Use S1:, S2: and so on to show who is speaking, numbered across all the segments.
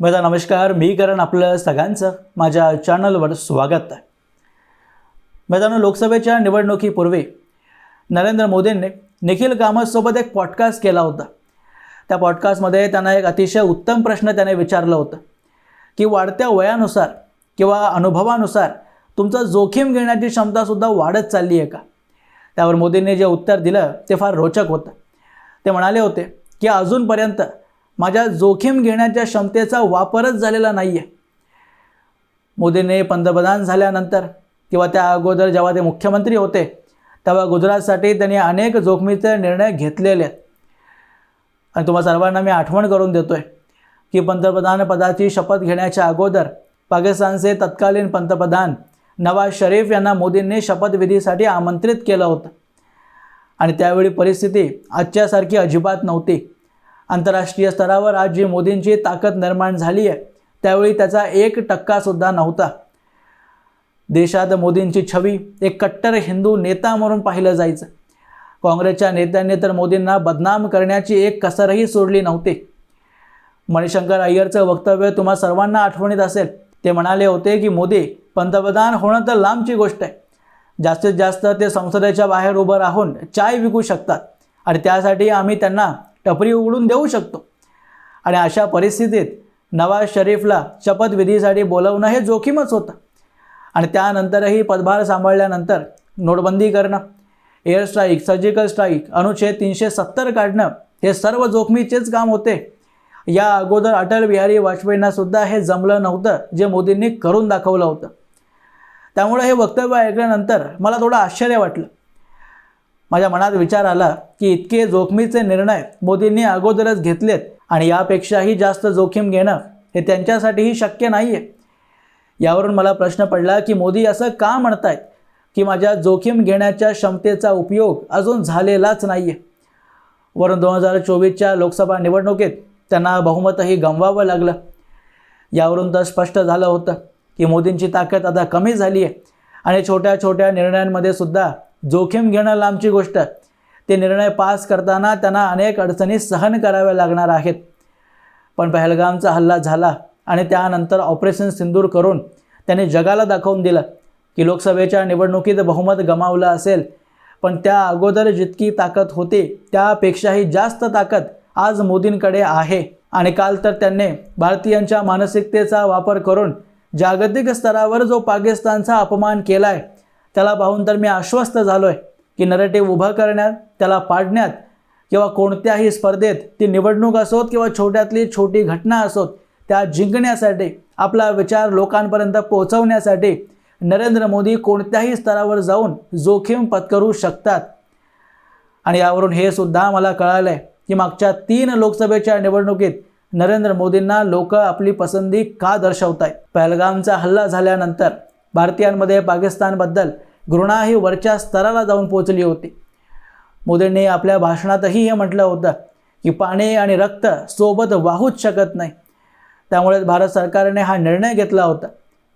S1: माझा नमस्कार मी करण आपलं सगळ्यांचं माझ्या चॅनलवर स्वागत आहे. मैदानं लोकसभेच्या निवडणुकीपूर्वी नरेंद्र मोदींनी निखिल कामतसोबत एक पॉडकास्ट केला होता. त्या पॉडकास्टमध्ये त्यांना एक अतिशय उत्तम प्रश्न त्याने विचारलं होतं की वाढत्या वयानुसार किंवा अनुभवानुसार तुमचं जोखीम घेण्याची क्षमतासुद्धा वाढत चालली आहे का? त्यावर मोदींनी जे उत्तर दिलं ते फार रोचक होतं. ते म्हणाले होते की अजूनपर्यंत माझ्या जोखीम घेण्याच्या क्षमतेचा वापरच झालेला नाही आहे मोदींनी पंतप्रधान झाल्यानंतर किंवा त्या अगोदर जेव्हा ते मुख्यमंत्री होते तेव्हा गुजरातसाठी त्यांनी अनेक जोखमीचे निर्णय घेतलेले आहेत. आणि तुम्हा सर्वांना मी आठवण करून देतो आहे की पंतप्रधान पदाची शपथ घेण्याच्या अगोदर पाकिस्तानचे तत्कालीन पंतप्रधान नवाज शरीफ यांना मोदींनी शपथविधीसाठी आमंत्रित केलं होतं. आणि त्यावेळी परिस्थिती आजच्यासारखी अजिबात नव्हती. आंतरराष्ट्रीय स्तरावर आज जी मोदींची ताकद निर्माण झाली आहे त्यावेळी त्याचा एक टक्कासुद्धा नव्हता. देशात मोदींची छवी एक कट्टर हिंदू नेता म्हणून पाहिलं जायचं. काँग्रेसच्या नेत्यांनी तर मोदींना बदनाम करण्याची एक कसरही सोडली नव्हती. मणिशंकर अय्यरचं वक्तव्य तुम्हा सर्वांना आठवणीत असेल. ते म्हणाले होते की मोदी पंतप्रधान होणं तर लांबची गोष्ट आहे. जास्तीत जास्त ते संसदेच्या बाहेर उभं राहून चाय विकू शकतात आणि त्यासाठी आम्ही त्यांना टपरी उघडून देऊ शकतो. आणि अशा परिस्थितीत नवाज शरीफला शपथविधीसाठी बोलवणं हे जोखीमच होतं. आणि त्यानंतरही पदभार सांभाळल्यानंतर नोटबंदी करणं एअर स्ट्राईक सर्जिकल स्ट्राईक अनुच्छेद तीनशे सत्तर काढणं हे सर्व जोखमीचेच काम होते. या अगोदर अटल बिहारी वाजपेयींनासुद्धा हे जमलं नव्हतं जे मोदींनी करून दाखवलं होतं. त्यामुळे हे वक्तव्य ऐकल्यानंतर मला थोडं आश्चर्य वाटलं. माझ्या मनात विचार आला की इतके जोखमीचे निर्णय मोदींनी अगोदरच घेतलेत आणि यापेक्षाही जास्त जोखीम घेणं हे त्यांच्यासाठीही शक्य नाही आहे यावरून मला प्रश्न पडला की मोदी असं का म्हणतायत की माझ्या जोखीम घेण्याच्या क्षमतेचा उपयोग अजून झालेलाच नाही आहे वरून दोन हजार चोवीसच्या लोकसभा निवडणुकीत त्यांना बहुमतही गमवावं लागलं. यावरून तर स्पष्ट झालं होतं की मोदींची ताकद आता कमी झाली आहे आणि छोट्या छोट्या निर्णयांमध्ये सुद्धा जोखीम घेणं लांबची गोष्ट. ते निर्णय पास करताना त्यांना अनेक अडचणी सहन कराव्या लागणार आहेत. पण पहलगामचा हल्ला झाला आणि त्यानंतर ऑपरेशन सिंदूर करून त्याने जगाला दाखवून दिलं की लोकसभेच्या निवडणुकीत बहुमत गमावलं असेल. पण त्या अगोदर जितकी ताकद होती त्यापेक्षाही जास्त ताकद आज मोदींकडे आहे. आणि काल तर त्यांनी भारतीयांच्या मानसिकतेचा वापर करून जागतिक स्तरावर जो पाकिस्तानचा अपमान केला आहे त्याला पाहून तर मी आश्वस्त झालो आहे की नरेटिव्ह उभं करण्यात त्याला पाडण्यात किंवा कोणत्याही स्पर्धेत ती निवडणूक असोत किंवा छोट्यातली छोटी घटना असोत त्या जिंकण्यासाठी आपला विचार लोकांपर्यंत पोहोचवण्यासाठी नरेंद्र मोदी कोणत्याही स्तरावर जाऊन जोखीम पत्करू शकतात. आणि यावरून हे सुद्धा मला कळालं आहे की मागच्या तीन लोकसभेच्या निवडणुकीत नरेंद्र मोदींना लोक आपली पसंती का दर्शवत आहेत पहलगामचा हल्ला झाल्यानंतर भारतीयांमध्ये पाकिस्तानबद्दल घृणा ही वरच्या स्तराला जाऊन पोचली होती. मोदींनी आपल्या भाषणातही हे म्हटलं होतं की पाणी आणि रक्त सोबत वाहूच शकत नाही. त्यामुळे भारत सरकारने हा निर्णय घेतला होता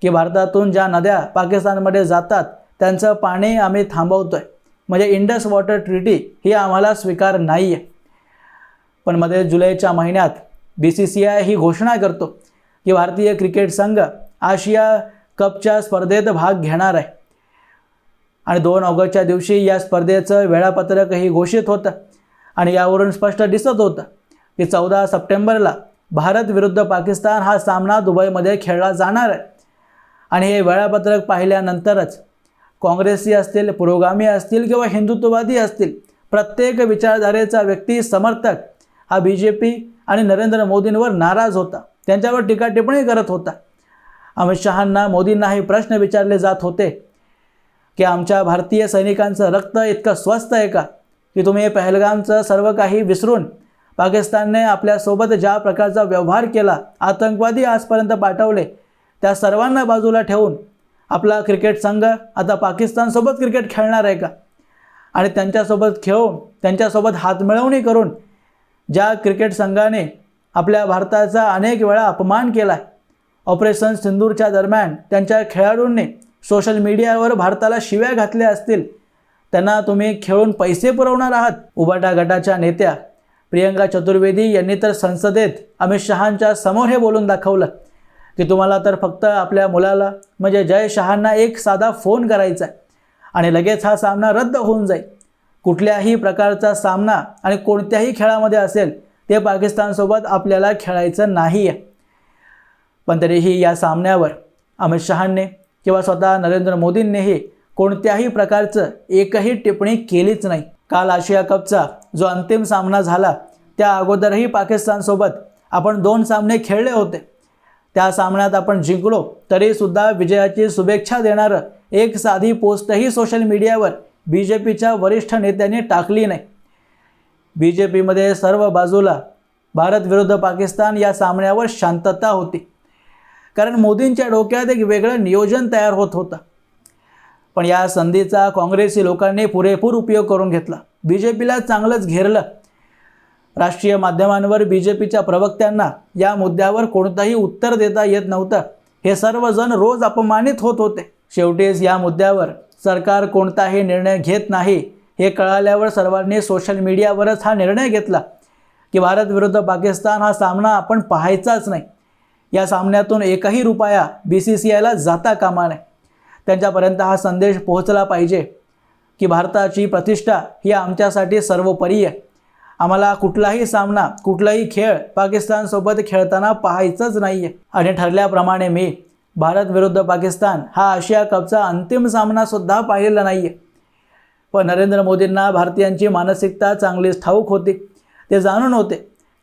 S1: की भारतातून ज्या नद्या पाकिस्तानमध्ये जातात त्यांचं पाणी आम्ही थांबवतो आहे म्हणजे इंडस वॉटर ट्रिटी ही आम्हाला स्वीकार नाही आहे पण मध्ये जुलैच्या महिन्यात बी सी सी आय ही घोषणा करतो की भारतीय क्रिकेट संघ आशिया कपच्या स्पर्धेत भाग घेणार आहे. आणि दोन ऑगस्टच्या दिवशी या स्पर्धेचं वेळापत्रकही घोषित होतं आणि यावरून स्पष्ट दिसत होतं की चौदा सप्टेंबरला भारत विरुद्ध पाकिस्तान हा सामना दुबईमध्ये खेळला जाणार आहे. आणि हे वेळापत्रक पाहिल्यानंतरच काँग्रेसी असतील पुरोगामी असतील किंवा हिंदुत्ववादी असतील प्रत्येक विचारधारेचा व्यक्ती समर्थक हा बी जे पी आणि नरेंद्र मोदींवर नाराज होता. त्यांच्यावर टीका टिप्पणी करत होता. अमित शहांना मोदींना हे प्रश्न विचारले जात होते. की आमच्या भारतीय सैनिकांचं रक्त इतकं स्वस्त आहे का? की तुम्ही पहलगामचं सर्व काही विसरून पाकिस्तानने आपल्यासोबत ज्या प्रकारचा व्यवहार केला आतंकवादी आजपर्यंत पाठवले त्या सर्वांना बाजूला ठेवून आपला क्रिकेट संघ आता पाकिस्तानसोबत क्रिकेट खेळणार आहे का? आणि त्यांच्यासोबत खेळून त्यांच्यासोबत हातमिळवणी करून ज्या क्रिकेट संघाने आपल्या भारताचा अनेक वेळा अपमान केला ऑपरेशन सिंदूरच्या दरम्यान त्यांच्या खेळाडूंनी सोशल मीडियावर भारताला शिव्या घातल्या असतील. त्यांना तुम्ही खेळून पैसे पुरवणार आहात. उबाटा गटाच्या नेत्या प्रियंका चतुर्वेदी यांनी तर संसदेत अमित शहांच्या समोर हे बोलून दाखवलं की तुम्हाला तर फक्त आपल्या मुलाला म्हणजे जय शहांना एक साधा फोन करायचा आहे. आणि लगेच हा सामना रद्द होऊन जाईल. कुठल्याही प्रकारचा सामना आणि कोणत्याही खेळामध्ये असेल ते पाकिस्तानसोबत आपल्याला खेळायचं नाही आहे पण तरीही या सामन्यावर अमित शहांनी किंवा स्वतः नरेंद्र मोदींनीही कोणत्याही प्रकारचं एकही टिप्पणी केलीच नाही. काल आशिया कपचा जो अंतिम सामना झाला त्या अगोदरही पाकिस्तानसोबत आपण दोन सामने खेळले होते. त्या सामन्यात आपण जिंकलो तरीसुद्धा विजयाची शुभेच्छा देणारं एक साधी पोस्टही सोशल मीडियावर बी जे पीच्या वरिष्ठ नेत्यांनी टाकली नाही. बी जे पीमध्ये सर्व बाजूला भारत विरुद्ध पाकिस्तान या सामन्यावर शांतता होती. कारण मोदींच्या डोक्यात एक वेगळं नियोजन तयार होत होतं. पण या संधीचा काँग्रेसी लोकांनी पुरेपूर उपयोग करून घेतला. बी जे पीला चांगलंच घेरलं. राष्ट्रीय माध्यमांवर बी जे पीच्या प्रवक्त्यांना या मुद्द्यावर कोणतंही उत्तर देता येत नव्हतं. हे सर्वजण रोज अपमानित होत होते. शेवटीच या मुद्द्यावर सरकार कोणताही निर्णय घेत नाही हे कळाल्यावर सर्वांनी सोशल मीडियावरच हा निर्णय घेतला की भारत विरुद्ध पाकिस्तान हा सामना आपण पाहायचाच नाही. या सामन्यातून एकही रुपया बी सी सी आयला जाता कामा नये. त्यांच्यापर्यंत हा संदेश पोहोचला पाहिजे की भारताची प्रतिष्ठा ही आमच्यासाठी सर्वोपरी आहे. आम्हाला कुठलाही सामना कुठलाही खेळ पाकिस्तानसोबत खेळताना पाहायचंच नाही आहे आणि ठरल्याप्रमाणे मी भारत विरुद्ध पाकिस्तान हा आशिया कपचा अंतिम सामनासुद्धा पाहिलेला नाही आहे पण नरेंद्र मोदींना भारतीयांची मानसिकता चांगलीच ठाऊक होती. ते जाणून होते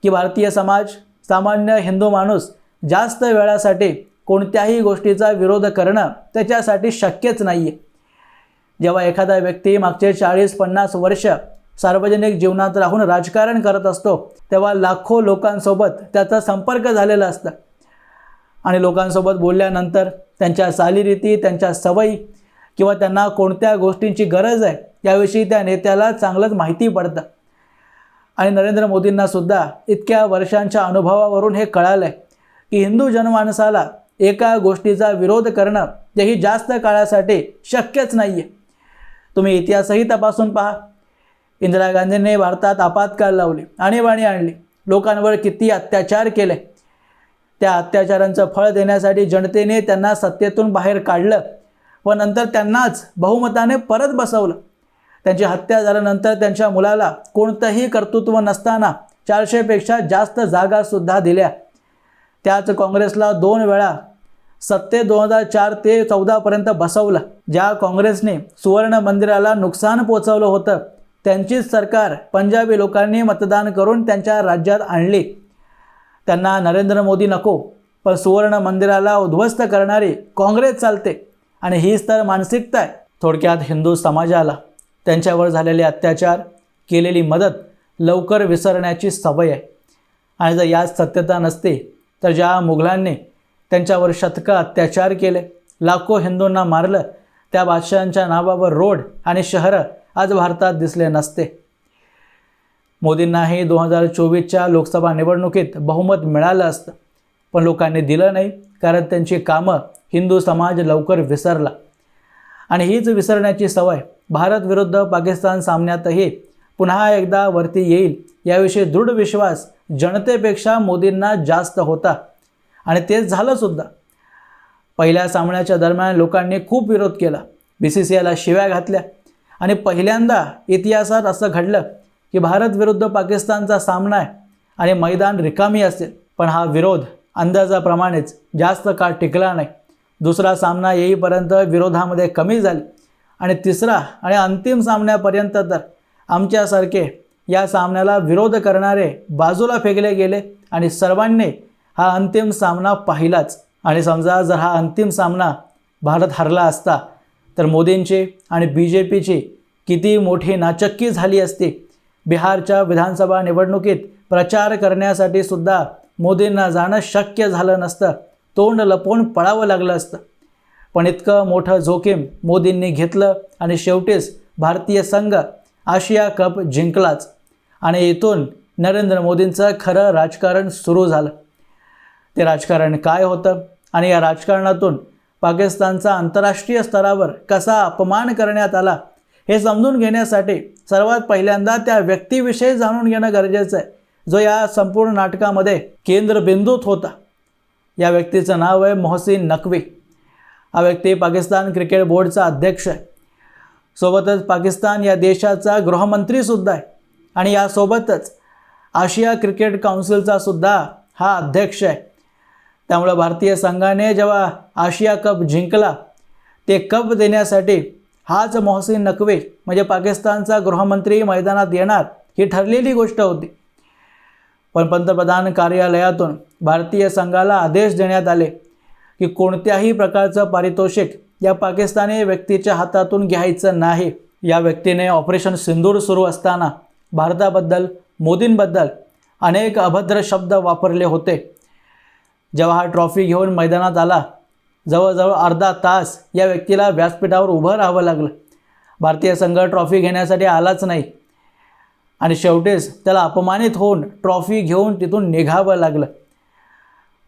S1: की भारतीय समाज सामान्य हिंदू माणूस जास्त वेळासाठी कोणत्याही गोष्टीचा विरोध करणं त्याच्यासाठी शक्यच नाही आहे जेव्हा एखादा व्यक्ती मागचे चाळीस पन्नास वर्ष सार्वजनिक जीवनात राहून राजकारण करत असतो तेव्हा लाखो लोकांसोबत त्याचा संपर्क झालेला असतं. आणि लोकांसोबत बोलल्यानंतर त्यांच्या चालीरीती त्यांच्या सवयी किंवा त्यांना कोणत्या गोष्टींची गरज आहे याविषयी त्या नेत्याला चांगलंच माहिती पडतं. आणि नरेंद्र मोदींनासुद्धा इतक्या वर्षांच्या अनुभवावरून हे कळालं आहे की हिंदू जनमानसाला एका गोष्टीचा विरोध करणं तेही जास्त काळासाठी शक्यच नाही आहे तुम्ही इतिहासही तपासून पहा. इंदिरा गांधींनी भारतात आपत्काल लावली आणीबाणी आणली. लोकांवर किती अत्याचार केले. त्या अत्याचारांचं फळ देण्यासाठी जनतेने त्यांना सत्तेतून बाहेर काढलं व नंतर त्यांनाच बहुमताने परत बसवलं. त्यांची हत्या झाल्यानंतर त्यांच्या मुलाला कोणतंही कर्तृत्व नसताना चारशेपेक्षा जास्त जागासुद्धा दिल्या. त्याच काँग्रेसला दोन वेळा सत्ते दोन हजार चार ते चौदापर्यंत बसवलं. ज्या काँग्रेसने सुवर्ण मंदिराला नुकसान पोचवलं होतं त्यांचीच सरकार पंजाबी लोकांनी मतदान करून त्यांच्या राज्यात आणली. त्यांना नरेंद्र मोदी नको पण सुवर्ण मंदिराला उद्ध्वस्त करणारी काँग्रेस चालते आणि हीच तर मानसिकता आहे. थोडक्यात हिंदू समाजाला त्यांच्यावर झालेले अत्याचार केलेली मदत लवकर विसरण्याची सवय आहे. आणि जर यात सत्यता नसते तर ज्या मुघलांनी त्यांच्यावर शतक अत्याचार केले लाखो हिंदूंना मारलं त्या बादशहांच्या नावावर रोड आणि शहरं आज भारतात दिसले नसते. मोदींनाही दोन हजार चोवीसच्या लोकसभा निवडणुकीत बहुमत मिळालं असतं पण लोकांनी दिलं नाही कारण त्यांची कामं हिंदू समाज लवकर विसरला. आणि हीच विसरण्याची सवय भारत विरुद्ध पाकिस्तान सामन्यातही पुन्हा एकदा वरती येईल याविषयी दृढ विश्वास जनतेपेक्षा मोदींना जास्त होता. आणि तेच झालं सुद्धा. पहिल्या सामन्याच्या दरम्यान लोकांनी खूप विरोध केला. बी सी सी आयला शिव्या घातल्या. आणि पहिल्यांदा इतिहासात असं घडलं की भारत विरुद्ध पाकिस्तानचा सामना आहे आणि मैदान रिकामी असेल. पण हा विरोध अंदाजाप्रमाणेच जास्त काळ टिकला नाही. दुसरा सामना येईपर्यंत विरोधामध्ये कमी झाली. आणि तिसरा आणि अंतिम सामन्यापर्यंत तर आमच्यासारखे या सामन्याला विरोध करणारे बाजूला फेकले गेले आणि सर्वांनी हा अंतिम सामना पाहिलाच. आणि समजा जर हा अंतिम सामना भारत हरला असता तर मोदींची आणि बी जे पीची किती मोठी नाचक्की झाली असती. बिहारच्या विधानसभा निवडणुकीत प्रचार करण्यासाठी सुद्धा मोदींना जाणं शक्य झालं नसतं. तोंड लपवून पळावं लागलं असतं. पण इतकं मोठं जोखीम मोदींनी घेतलं आणि शेवटीच भारतीय संघ आशिया कप जिंकलाच. आणि इथून नरेंद्र मोदींचं खरं राजकारण सुरू झालं. ते राजकारण काय होतं? आणि या राजकारणातून पाकिस्तानचा आंतरराष्ट्रीय स्तरावर कसा अपमान करण्यात आला हे समजून घेण्यासाठी सर्वात पहिल्यांदा त्या व्यक्तीविषयी जाणून घेणं गरजेचं आहे जो या संपूर्ण नाटकामध्ये केंद्रबिंदूत होता. या व्यक्तीचं नाव आहे मोहसिन नकवी. हा व्यक्ती पाकिस्तान क्रिकेट बोर्डचा अध्यक्ष आहे. सोबतच पाकिस्तान या देशाचा गृहमंत्रीसुद्धा आहे. आणि यासोबतच आशिया क्रिकेट काउन्सिलचा सुद्धा हा अध्यक्ष आहे. त्यामुळं भारतीय संघाने जेव्हा आशिया कप जिंकला ते कप देण्यासाठी हाच मोहसिन नकवी म्हणजे पाकिस्तानचा गृहमंत्री मैदानात येणार ही ठरलेली गोष्ट होती. पण पंतप्रधान कार्यालयातून भारतीय संघाला आदेश देण्यात आले की कोणत्याही प्रकारचं पारितोषिक या पाकिस्तानी व्यक्तीच्या हातातून घ्यायचं नाही. या व्यक्तीने ऑपरेशन सिंदूर सुरू असताना भारताबद्दल मोदींबद्दल अनेक अभद्र शब्द वापरले होते. जेव्हा हा ट्रॉफी घेऊन मैदानात आला जवळजवळ अर्धा तास या व्यक्तीला व्यासपीठावर उभं राहावं लागलं. भारतीय संघ ट्रॉफी घेण्यासाठी आलाच नाही आणि शेवटीच त्याला अपमानित होऊन ट्रॉफी घेऊन तिथून निघावं लागलं.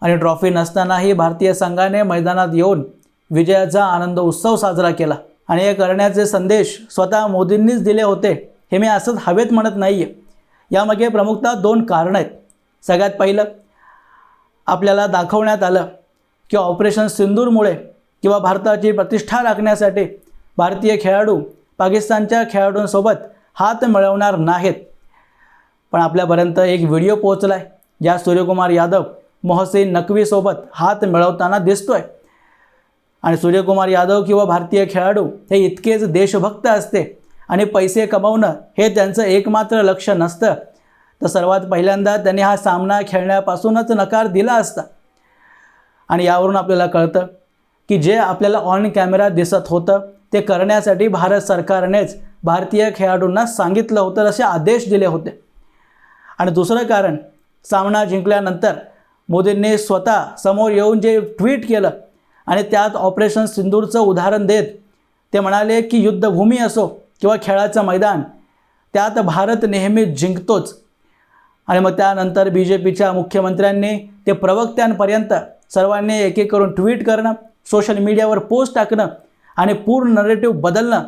S1: आणि ट्रॉफी नसतानाही भारतीय संघाने मैदानात येऊन विजयाचा आनंद उत्सव साजरा केला. आणि हे करण्याचे संदेश स्वतः मोदींनीच दिले होते. हे मी असंच हवेत म्हणत नाही आहे यामागे प्रमुखतः दोन कारणं आहेत. सगळ्यात पहिलं आपल्याला दाखवण्यात आलं की ऑपरेशन सिंदूरमुळे किंवा भारताची प्रतिष्ठा राखण्यासाठी भारतीय खेळाडू पाकिस्तानच्या खेळाडूंसोबत हात मिळवणार नाहीत. पण आपल्यापर्यंत एक व्हिडिओ पोहोचला आहे ज्या सूर्यकुमार यादव मोहसिन नकवीसोबत हात मिळवताना दिसतोय. आणि सूर्यकुमार यादव किंवा भारतीय खेळाडू हे इतकेच देशभक्त असते आणि पैसे कमवणं हे त्यांचं एकमात्र लक्ष नसतं. तर सर्वात पहिल्यांदा त्यांनी हा सामना खेळण्यापासूनच नकार दिला असता. आणि यावरून आपल्याला कळतं की जे आपल्याला ऑन कॅमेरा दिसत होतं ते करण्यासाठी भारत सरकारनेच भारतीय खेळाडूंना सांगितलं होतं असे आदेश दिले होते. आणि दुसरं कारण सामना जिंकल्यानंतर मोदींनी स्वतः समोर येऊन जे ट्विट केलं आणि त्यात ऑपरेशन सिंदूरचं उदाहरण देत ते म्हणाले की युद्धभूमी असो किंवा खेळाचं मैदान त्यात भारत नेहमी जिंकतोच. आणि मग त्यानंतर बी जे पीच्या मुख्यमंत्र्यांनी ते प्रवक्त्यांपर्यंत सर्वांनी एक एक करून ट्विट करणं सोशल मीडियावर पोस्ट टाकणं आणि पूर्ण नरेटिव्ह बदलणं.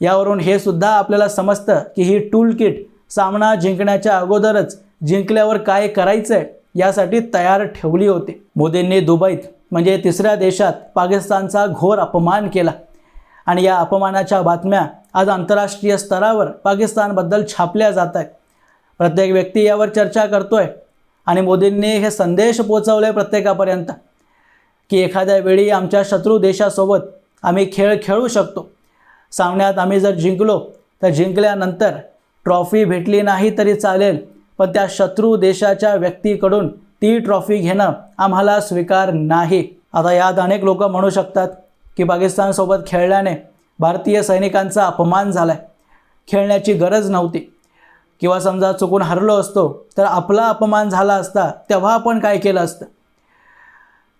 S1: यावरून हे सुद्धा आपल्याला समजतं की ही टूल किट सामना जिंकण्याच्या अगोदरच जिंकल्यावर काय करायचं आहे यासाठी तयार ठेवली होती. मोदींनी दुबईत म्हणजे तिसऱ्या देशात पाकिस्तानचा घोर अपमान केला. आणि या अपमानाच्या बातम्या आज आंतरराष्ट्रीय स्तरावर पाकिस्तानबद्दल छापल्या जात आहेत. प्रत्येक व्यक्ती यावर चर्चा करतो आहे आणि मोदींनी हे संदेश पोचवले प्रत्येकापर्यंत की एखाद्या वेळी आमच्या शत्रू देशासोबत आम्ही खेळ खेळू शकतो. सामन्यात आम्ही जर जिंकलो तर जिंकल्यानंतर ट्रॉफी भेटली नाही तरी चालेल पण त्या शत्रू देशाच्या व्यक्तीकडून ती ट्रॉफी घेणं आम्हाला स्वीकार नाही. आता यात अनेक लोक म्हणू शकतात की पाकिस्तानसोबत खेळल्याने भारतीय सैनिकांचा अपमान झाला आहे खेळण्याची गरज नव्हती. किंवा समजा चुकून हरलो असतो तर आपला अपमान झाला असता तेव्हा आपण काय केलं असतं?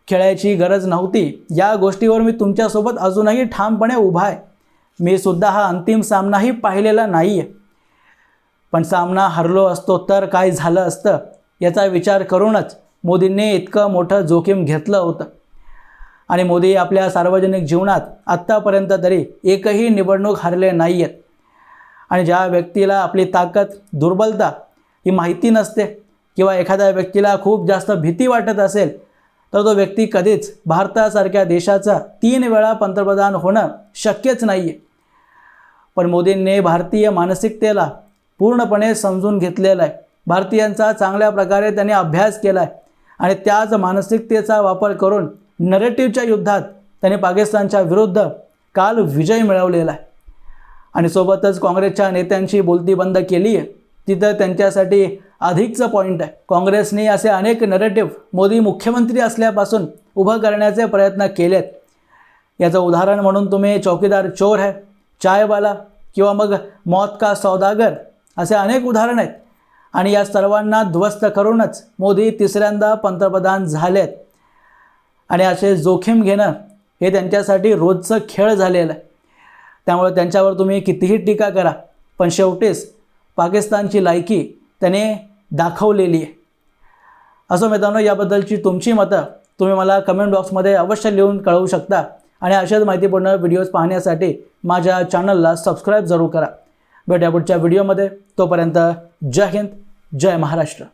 S1: खेळायची गरज नव्हती. या गोष्टीवर मी तुमच्यासोबत अजूनही ठामपणे उभा आहे. मी सुद्धा हा अंतिम सामनाही पाहिलेला नाही आहे पण सामना हरलो असतो तर काय झालं असतं याचा विचार करूनच मोदींनी इतकं मोठं जोखीम घेतलं होतं. आणि मोदी आपल्या सार्वजनिक जीवनात आत्तापर्यंत तरी एकही निवडणूक हरले नाही आहेत आणि ज्या व्यक्तीला आपली ताकद दुर्बलता ही माहिती नसते किंवा एखाद्या व्यक्तीला खूप जास्त भीती वाटत असेल तर तो व्यक्ती कधीच भारतासारख्या देशाचा तीन वेळा पंतप्रधान होणं शक्यच नाही आहे पण मोदींनी भारतीय मानसिकतेला पूर्णपणे समजून घेतलेला आहे भारतीयांचा चांगल्या प्रकारे त्यांनी अभ्यास केला आहे आणि त्याच मानसिकतेचा वापर करून नरेटिव्हच्या युद्धात त्यांनी पाकिस्तानच्या विरुद्ध काल विजय मिळवलेला आहे. आणि सोबतच काँग्रेसच्या नेत्यांची बोलती बंद केली आहे. तिथं त्यांच्यासाठी अधिकचं पॉईंट आहे. काँग्रेसने असे अनेक नरेटिव्ह मोदी मुख्यमंत्री असल्यापासून उभं करण्याचे प्रयत्न केलेत. याचं उदाहरण म्हणून तुम्ही चौकीदार चोर है चायवाला किंवा मग मौत का सौदागर असे अनेक उदाहरण आहेत. आणि या सर्वांना ध्वस्त करूनच मोदी तिसऱ्यांदा पंतप्रधान झालेत. आणि असे जोखीम घेणं हे त्यांच्यासाठी रोजचं खेळ झालेलं आहे. त्यामुळे त्यांच्यावर तुम्ही कितीही टीका करा पण शेवटीच पाकिस्तानची लायकी त्याने दाखवलेली आहे. असं मित्रांनो याबद्दलची तुमची मतं तुम्ही मला कमेंट बॉक्समध्ये अवश्य लिहून कळवू शकता. आणि अशाच माहितीपूर्ण व्हिडिओज पाहण्यासाठी माझ्या चॅनलला सबस्क्राईब जरूर करा. भेटूया पुढच्या व्हिडिओमध्ये तोपर्यंत जय हिंद जय महाराष्ट्र.